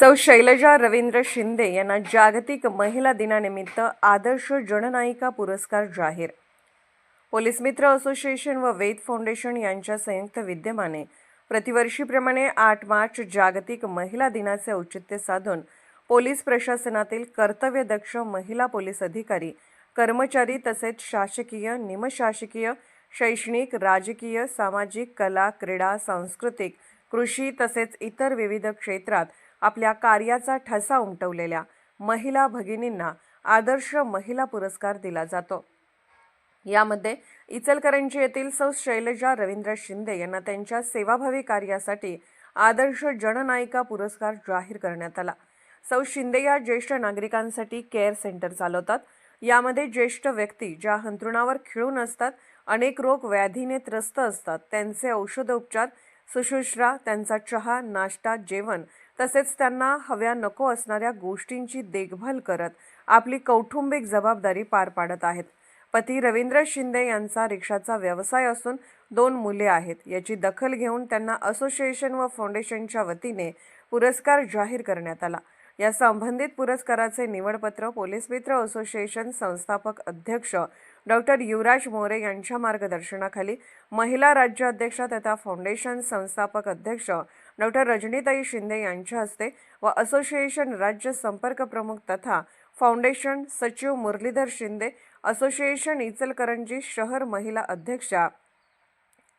सौ शैलजा रवींद्र शिंदे यांना जागतिक महिला दिनानिमित्त आदर्श जननायिका पुरस्कार जाहीर. पोलीस मित्र असोसिएशन व वेद फाउंडेशन यांच्या संयुक्त विद्यमाने प्रतिवर्षीप्रमाणे आठ मार्च जागतिक महिला दिनाचे औचित्य साधून पोलीस प्रशासनातील कर्तव्यदक्ष महिला पोलीस अधिकारी कर्मचारी तसेच शासकीय निमशासकीय शैक्षणिक राजकीय सामाजिक कला क्रीडा सांस्कृतिक कृषी तसेच इतर विविध क्षेत्रात आपल्या कार्याचा ठसा उमटवलेल्या महिला भगिनींना आदर्श महिला पुरस्कार दिला जातो. यामध्ये इचलकरंजी येथील सौ शैलजा रवींद्र शिंदे यांना त्यांच्या सेवाभावी कार्यासाठी आदर्श जननायिका पुरस्कार जाहीर करण्यात आला. सौ शिंदे या ज्येष्ठ नागरिकांसाठी केअर सेंटर चालवतात. यामध्ये ज्येष्ठ व्यक्ती ज्या हंतरुणावर खिळून असतात अनेक रोग व्याधीने त्रस्त असतात त्यांचे औषधोपचार सुश्रुषा त्यांचा चहा नाश्ता जेवण तसेच त्यांना हव्या नको असणाऱ्या गोष्टींची देखभाल करत आपली कौटुंबिक जबाबदारी पार पाडत आहेत. पती रवींद्र शिंदे यांचा रिक्षाचा व्यवसाय असून दोन मुले आहेत. याची दखल घेऊन त्यांना असोसिएशन व फाउंडेशनच्या वतीने पुरस्कार जाहीर करण्यात आला. या संबंधित पुरस्काराचे निवडपत्र पोलीस मित्र असोसिएशन संस्थापक अध्यक्ष डॉक्टर युवराज मोरे यांच्या मार्गदर्शनाखाली महिला राज्याध्यक्षा तथा फाउंडेशन संस्थापक अध्यक्ष डॉक्टर रजनीताई शिंदे यांच्या हस्ते व असोसिएशन राज्य संपर्क प्रमुख तथा फाउंडेशन सचिव मुरलीधर शिंदे असोसिएशन इचलकरंजी शहर महिला अध्यक्षा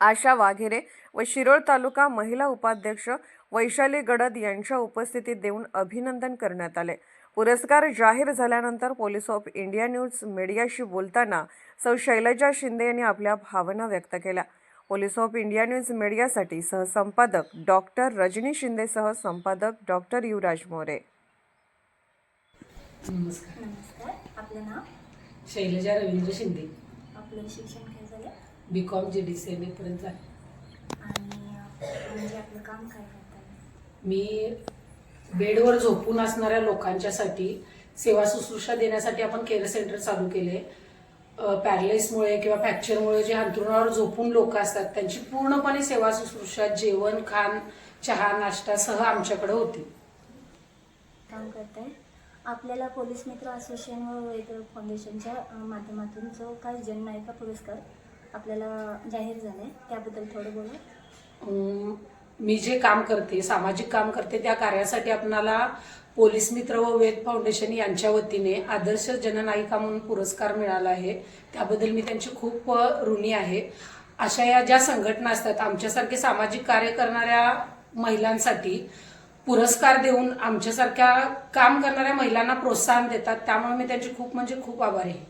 आशा वाघेरे व शिरोळ तालुका महिला उपाध्यक्ष वैशाली गडद यांच्या उपस्थितीत देऊन अभिनंदन करण्यात आले. पुरस्कार जाहीर झाल्यानंतर पोलीस ऑफ इंडिया न्यूज मीडियाशी बोलताना सौ शैलजा शिंदे यांनी आपल्या भावना व्यक्त केल्या. पोलीस ऑफ इंडिया न्यूज मीडियासाठी सहसंपादक डॉक्टर रजनी शिंदेसह संपादक डॉक्टर युवराज मोरे. नमस्कार. नमस्कार. आपलं नाव? शैलजा रवींद्र शिंदे. आपलं शिक्षण काय झालं? B Com G D C M एपर्यंत आहे आणि अं, म्हणजे आपलं काम काय करतात मी बेडवर झोपून असणाऱ्या लोकांच्यासाठी सेवा शुश्रूषा देण्यासाठी आपण केअर सेंटर चालू केले पॅरालाइसमुळे किंवा फ्रॅक्चरमुळे जे अंथरुणावर झोपून लोक असतात त्यांची पूर्णपणे सेवा शुश्रूषा जेवण खाण चहा नाश्ता सह आमच्याकडे होती. काम करताय? आपल्याला पोलीस मित्र असोसिएशन व वेद फाउंडेशनच्या माध्यमातून जो काय जननायिका पुरस्कार आपल्याला जाहीर झाला आहे त्याबद्दल थोडं बोला. मी जे काम करते सामाजिक काम करते त्या कार्यासाठी आपणाला पोलीस मित्र व वेद फाउंडेशन यांच्या वतीने आदर्श जननायिका म्हणून पुरस्कार मिळाला आहे. त्याबद्दल मी त्यांची खूप ऋणी आहे. अशा या ज्या संघटना असतात आमच्यासारखे सामाजिक कार्य करणाऱ्या महिलांसाठी पुरस्कार देऊन आमच्यासारख्या काम करणाऱ्या महिलांना प्रोत्साहन देतात त्यामुळे मी त्यांची खूप म्हणजे खूप आभारी आहे.